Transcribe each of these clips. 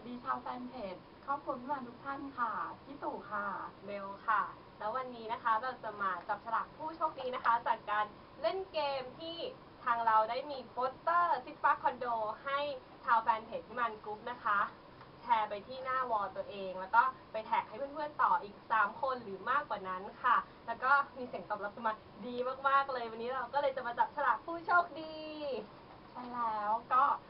สดีชาวแฟนเพจครอบครัวพิมานทุกท่านค่ะพี่ตู่ค่ะ เบลค่ะ แล้ววันนี้นะคะเราจะมาจับฉลากผู้โชคดีนะคะ จากการเล่นเกมที่ทางเราได้มีโปสเตอร์ซิกฟักคอนโดให้ชาวแฟนเพจพิมานกรุ๊ปนะคะ แชร์ไปที่หน้าวอลตัวเอง แล้วก็ไปแท็กให้เพื่อนๆต่ออีก 3 คนหรือมากกว่านั้นค่ะ แล้วก็มีเสียงตอบรับมาดีมากๆเลย วันนี้เราก็เลยจะมาจับฉลากผู้โชคดี ใช่แล้วก็เอ่อ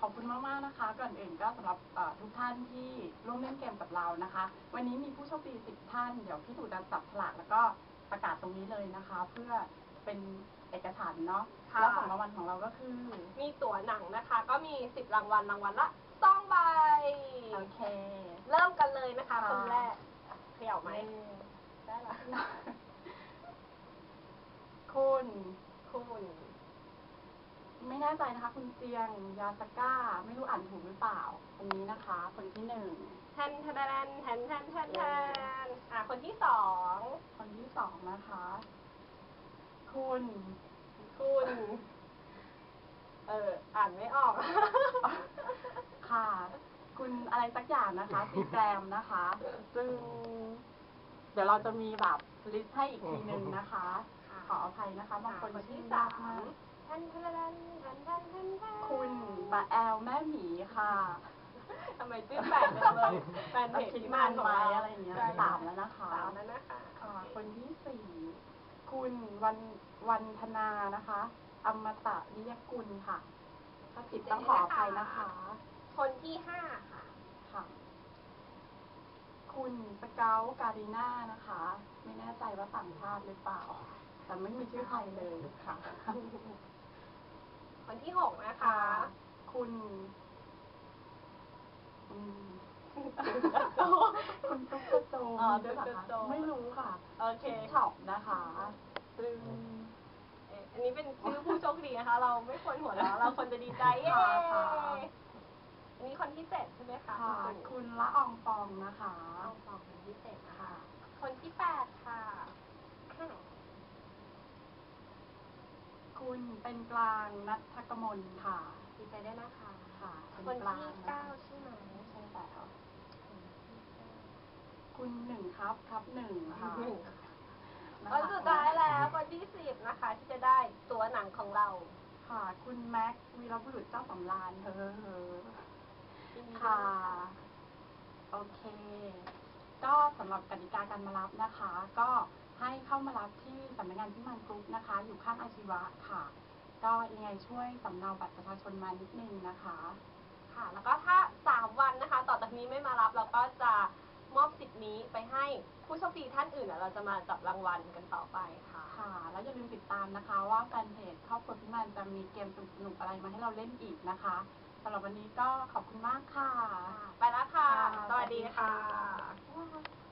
ขอบคุณมากๆนะคะก่อนอื่นก็สำหรับเอ่อทุกท่านที่ร่วมเล่นเกมกับเรานะคะ วันนี้มีผู้โชคดี10ท่านเดี๋ยวพี่ตู่จะจับฉลากแล้วก็ประกาศตรงนี้เลยนะคะ เพื่อเป็นเอกฉันท์เนาะค่ะ แล้วของรางวัลของเราก็คือมีตั๋วหนังนะคะ ก็มี 10 รางวัลรางวัลละ2ใบ โอเค เริ่มกันเลยนะคะ ค่ะ คนแรกเขย่าไหม ได้ละ คุณคุณไม่แน่ใจนะคะ คุณเจียงยาสก้า ไม่รู้อ่านถูกหรือเปล่าคนนี้นะคะ คนที่หนึ่งแทนแทนแทนแทนแทนแทนแทนอะคนที่สองคนที่สองนะคะ คุณ คุณ เอออ่านไม่ออก ค่ะ คุณอะไรสักอย่างนะคะซีแกรมนะคะ ซึ่ง เดี๋ยวเราจะมีแบบลิสต์ให้อีกทีหนึ่งนะคะค่ะขออภัยนะคะบางคนคนชื่ที่อสายากมามกแทนแทนแทนแทนแทนแทนแทนคุณบาแอลแม่หมีค่ะ ทำไมชื่อแปลกจังเลยแฟนเพจคิดที่นานของไหมเราอะไรอย่างเงี้ยใช่สามแล้วนะคะสามแล้วนะคะค่ะคนที่สี่คุณวันวันธนานะคะ อมตะวิยกุลค่ะ ถ้าผิดต้องขออภัยนะคะ คนที่ห้าค่ะ ค่ะ คุณสเกลการีน่านะคะ ไม่แน่ใจว่าต่างชาติหรือเปล่า แต่ไม่มีชื่อไทยเลยค่ะ คนที่หกนะคะ คุณอืมคุณตุ๊กตาโจมอ๋อด้วยเหรอตุ๊กตาคะโจมไม่รู้ค่ะ โอเคคิดช็อปนะคะซึ่งเอ่ออันนี้เป็นชื่อผู้โชคดีนะคะ เราไม่ควรหัวเราะเราควรจะดีใจเย้ค่ะอันนี้คนที่เจ็ดใช่ไหมคะค่ะคุณคุณละอองฟองนะคะเอาสองคนที่เจ็ดค่ะค่ะคนที่แปดค่ะ คุณ เป็นกลางนัทกมลค่ะ ดีใจด้วยนะคะค่ะเป็นคนกลางที่นะเก้าคะใช่ไหมใช่แล้วคุณหนึ่งครับครับหนึ่งค่ะหนึ่งนะคนคะสุดท้ายแล้วคนที่สิบนะคะ ที่จะได้ตัวหนังของเรา ค่ะ คุณแม็กซ์วีรบุรุษเจ้าสำราญเฮ้อยินดีด้วยค่ะ โอเค ก็สำหรับกติกาการมารับนะคะ ก็ ให้เข้ามารับที่สำนักงานพิมานกรุ๊ปนะคะ อยู่ข้างอาชีวะค่ะ ก็ยังไงช่วยสำเนาบัตรประชาชนมานิดนึงนะคะ ค่ะ แล้วก็ถ้าสามวันนะคะ ต่อจากนี้ไม่มารับเราก็จะมอบสิทธิ์นี้ไปให้ผู้โชคดีท่านอื่นอะเราจะมาจับรางวัลกันต่อไปค่ะ ค่ะ แล้วอย่าลืมติดตามนะคะว่าแฟนเพจครอบครัวพิมานจะมีเกมสนุกๆอะไรมาให้เราเล่นอีกนะคะสำหรับวันนี้ก็ขอบคุณมากค่ะ ไปแล้วค่ะค่ะสวัสดีค่ะสวัสดีค่ะ